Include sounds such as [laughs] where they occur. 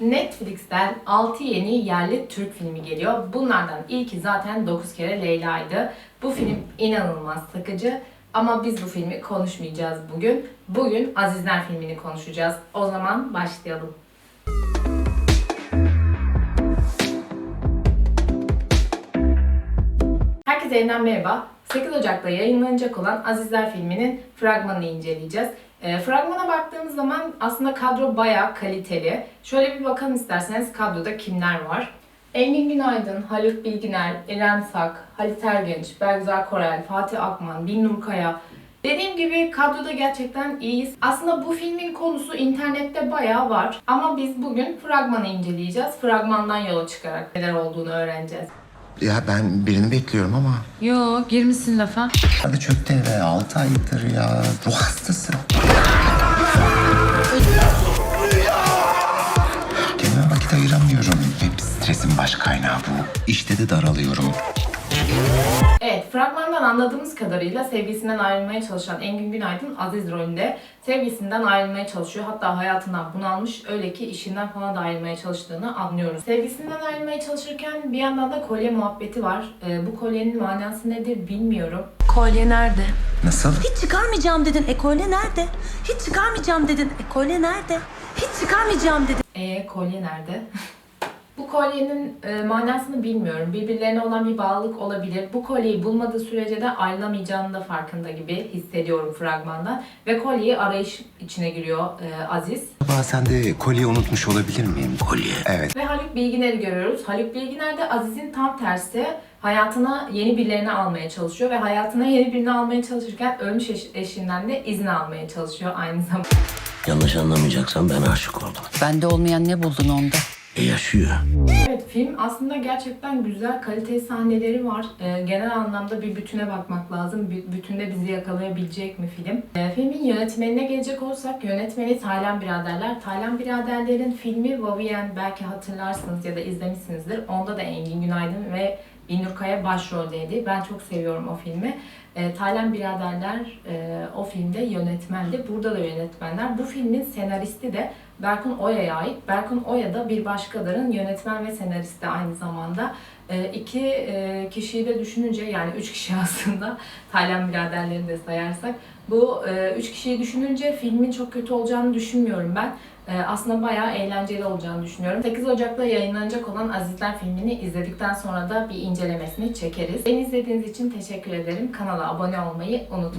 Netflix'ten 6 yeni yerli Türk filmi geliyor. Bunlardan ilki zaten 9 kere Leyla'ydı. Bu film inanılmaz sıkıcı ama biz bu filmi konuşmayacağız bugün. Bugün Azizler filmini konuşacağız. O zaman başlayalım. Herkese yeniden merhaba. 8 Ocak'ta yayınlanacak olan Azizler filminin fragmanını inceleyeceğiz. E, fragmana baktığımız zaman aslında kadro bayağı kaliteli. Şöyle bir bakalım isterseniz kadroda kimler var? Engin Günaydın, Haluk Bilginer, İrem Sak, Halit Ergenç, Bergüzar Korel, Fatih Akman, Binnur Kaya. Dediğim gibi kadroda gerçekten iyiyiz. Aslında bu filmin konusu internette bayağı var. Ama biz bugün fragmanı inceleyeceğiz. Fragmandan yola çıkarak neler olduğunu öğreneceğiz. Ya ben birini bekliyorum ama Yo girmişsin lafa. hadi çökte eve 6 aydır ya. Ruh hastası. Kendime vakit ayıramıyorum. Hep stresin baş kaynağı bu. İşte de daralıyorum. Evet, fragmandan anladığımız kadarıyla sevgisinden ayrılmaya çalışan Engin Günaydın Aziz rolünde sevgisinden ayrılmaya çalışıyor. Hatta hayatından bunalmış, öyle ki işinden falan da ayrılmaya çalıştığını anlıyoruz. Sevgisinden ayrılmaya çalışırken bir yandan da kolye muhabbeti var. Ee, bu kolyenin manası nedir bilmiyorum. Kolye nerede? Nasıl? Hiç çıkarmayacağım dedin. E kolye nerede? Hiç çıkarmayacağım dedin. E kolye nerede? Hiç çıkarmayacağım dedin. Ee, kolye nerede? [laughs] Bu kolyenin e, manasını bilmiyorum. Birbirlerine olan bir bağlılık olabilir. Bu kolyeyi bulmadığı sürece de ayrılamayacağını da farkında gibi hissediyorum fragmandan. Ve kolyeyi arayış içine giriyor e, Aziz. Bazen de kolye unutmuş olabilir miyim? Kolye. Evet. Ve Haluk Bilginer'i görüyoruz. Haluk Bilginer de Aziz'in tam tersi hayatına yeni birilerini almaya çalışıyor ve hayatına yeni birini almaya çalışırken ölmüş eş- eşinden de izin almaya çalışıyor aynı zamanda. Yanlış anlamayacaksan ben aşık oldum. Bende olmayan ne buldun onda? E yaşıyor. Evet film aslında gerçekten güzel kaliteli sahneleri var. Ee, genel anlamda bir bütüne bakmak lazım. Bir bütünde bizi yakalayabilecek mi film? Ee, filmin yönetmenine gelecek olsak yönetmeni Taylan Biraderler. Taylan Biraderler'in filmi Vavien belki hatırlarsınız ya da izlemişsinizdir. Onda da Engin Günaydın ve Binur Kaya başroldeydi. Ben çok seviyorum o filmi. E, Taylan Biraderler e, o filmde yönetmendi. Burada da yönetmenler. Bu filmin senaristi de Berkun Oya'ya ait. Berkun Oya da Bir Başkalar'ın yönetmen ve senaristi aynı zamanda. E, iki e, kişiyi de düşününce yani üç kişi [laughs] aslında Taylan biraderlerini de sayarsak bu e, üç kişiyi düşününce filmin çok kötü olacağını düşünmüyorum ben. E, aslında bayağı eğlenceli olacağını düşünüyorum. 8 Ocak'ta yayınlanacak olan Azizler filmini izledikten sonra da bir incelemesini çekeriz. Beni izlediğiniz için teşekkür ederim. Kanala abone olmayı unutmayın.